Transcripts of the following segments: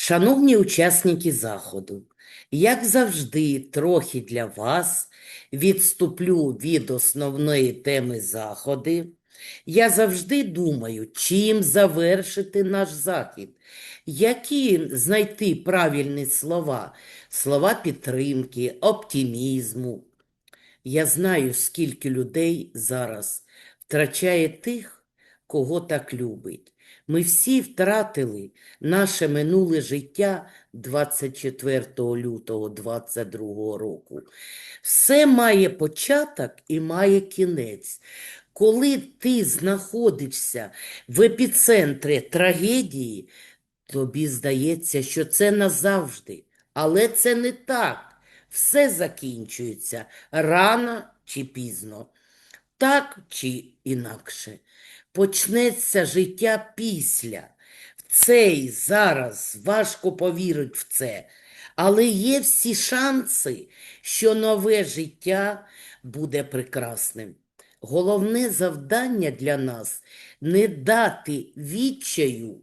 Шановні учасники заходу, як завжди, трохи для вас відступлю від основної теми заходи. Я завжди думаю, чим завершити наш захід, які знайти правильні слова, слова підтримки, оптимізму. Я знаю, скільки людей зараз втрачає тих, кого так любить. Ми всі втратили наше минуле життя 24 лютого 22 року. Все має початок і має кінець. Коли ти знаходишся в епіцентрі трагедії, тобі здається, що це назавжди. Але це не так. Все закінчується рано чи пізно, так чи інакше. Почнеться життя після. В цей зараз важко повірити в це, але є всі шанси, що нове життя буде прекрасним. Головне завдання для нас не дати відчаю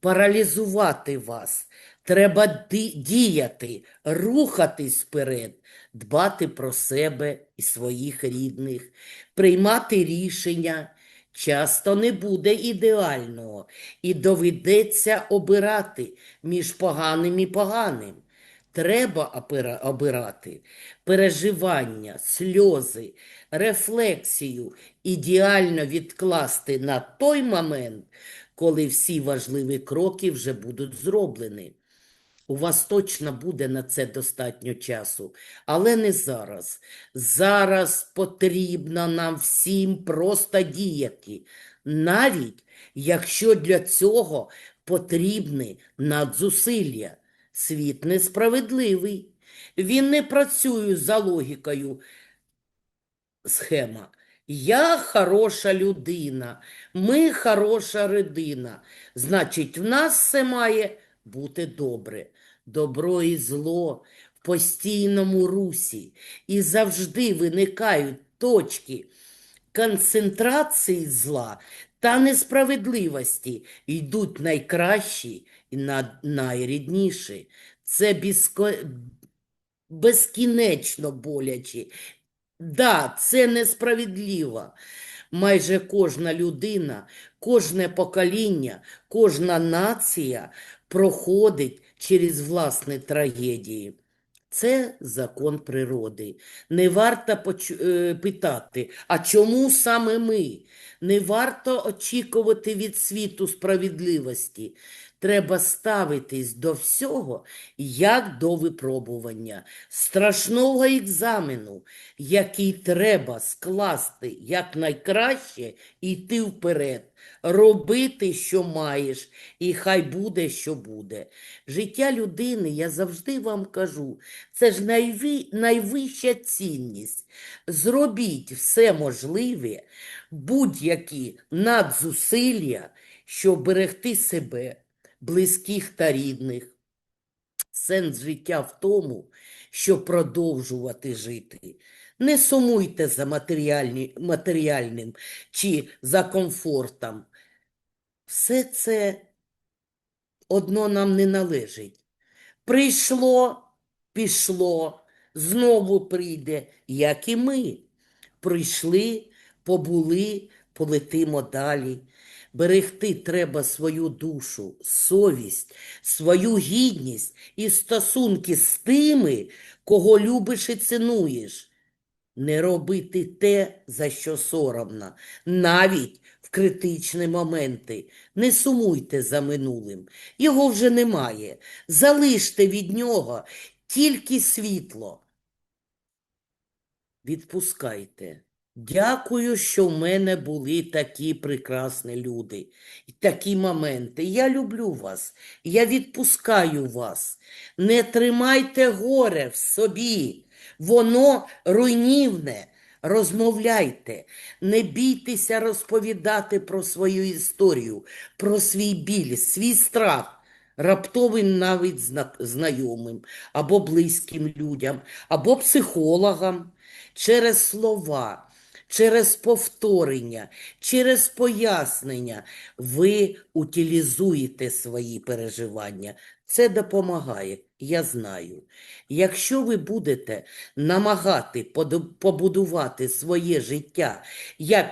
паралізувати вас. Треба діяти, рухатись вперед, дбати про себе і своїх рідних, приймати рішення. Часто не буде ідеального і доведеться обирати між поганим і поганим. Треба обирати переживання, сльози, рефлексію ідеально відкласти на той момент, коли всі важливі кроки вже будуть зроблені. У вас точно буде на це достатньо часу, але не зараз. Зараз потрібно нам всім просто діяти, навіть якщо для цього потрібні надзусилля. Світ несправедливий. Він не працює за логікою схема. Я хороша людина, ми хороша родина. Значить, в нас все має бути добре. Добро і зло в постійному русі. І завжди виникають точки концентрації зла та несправедливості. Йдуть найкращі і на- найрідніші. Це безко... безкінечно боляче. Да, це несправедливо. Майже кожна людина, кожне покоління, кожна нація проходить через власні трагедії. Це закон природи. Не варто е, питати, а чому саме ми? Не варто очікувати від світу справедливості. Треба ставитись до всього як до випробування, страшного екзамену, який треба скласти якнайкраще йти вперед, робити, що маєш, і хай буде, що буде. Життя людини, я завжди вам кажу, це ж найві, найвища цінність. Зробіть все можливе, будь-які надзусилля, щоб берегти себе, близьких та рідних. Сенс життя в тому, щоб продовжувати жити. Не сумуйте за матеріальні, матеріальним чи за комфортом. Все це одно нам не належить. Прийшло, пішло, знову прийде, як і ми. Прийшли, побули, полетимо далі. Берегти треба свою душу, совість, свою гідність і стосунки з тими, кого любиш і цінуєш. Не робити те, за що соромно, навіть в критичні моменти. Не сумуйте за минулим, його вже немає. Залиште від нього тільки світло. Відпускайте. Дякую, що в мене були такі прекрасні люди, такі моменти. Я люблю вас, я відпускаю вас. Не тримайте горе в собі, воно руйнівне. Розмовляйте, не бійтеся розповідати про свою історію, про свій біль, свій страх, раптовим навіть знайомим, або близьким людям, або психологам через слова. Через повторення, через пояснення ви утилізуєте свої переживання. Це допомагає, я знаю. Якщо ви будете намагати побудувати своє життя як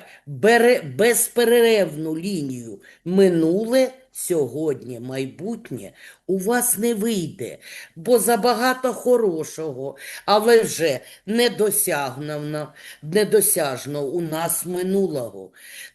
безперервну лінію минуле, сьогодні, майбутнє, у вас не вийде, бо забагато хорошого, але вже недосягнено, недосяжно у нас минулого,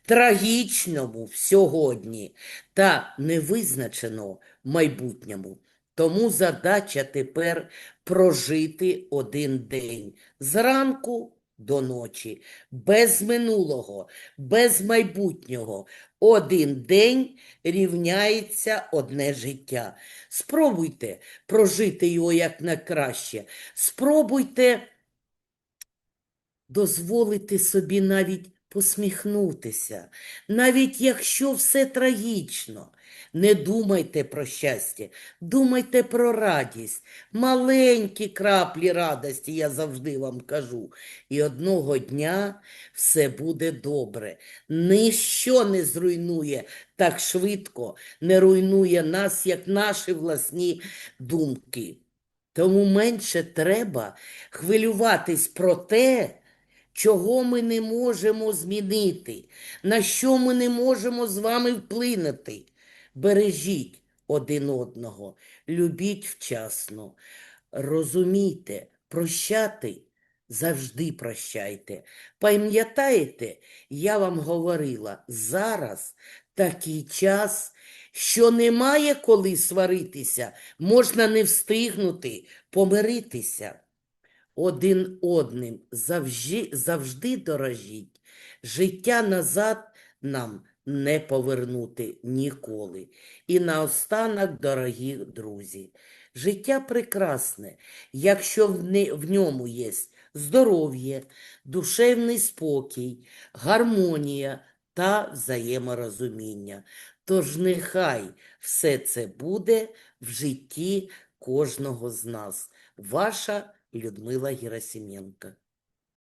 трагічному сьогодні та невизначеного в майбутньому. Тому задача тепер прожити один день зранку до ночі, без минулого, без майбутнього. Один день рівняється одне життя. Спробуйте прожити його як найкраще. Спробуйте дозволити собі навіть посміхнутися, навіть якщо все трагічно. Не думайте про щастя, думайте про радість, маленькі краплі радості, я завжди вам кажу. І одного дня все буде добре. Ніщо не зруйнує так швидко, не руйнує нас, як наші власні думки. Тому менше треба хвилюватись про те, чого ми не можемо змінити, на що ми не можемо з вами вплинути. Бережіть один одного, любіть вчасно, розумійте, прощати завжди прощайте. Пам'ятаєте, я вам говорила, зараз такий час, що немає коли сваритися, можна не встигнути помиритися один одним завжди, завжди дорожіть. Життя назад нам не повернути ніколи. І наостанок, дорогі друзі, життя прекрасне, якщо в, ньому є здоров'я, душевний спокій, гармонія та взаєморозуміння. Тож нехай все це буде в житті кожного з нас. Ваша Людмила Герасименко.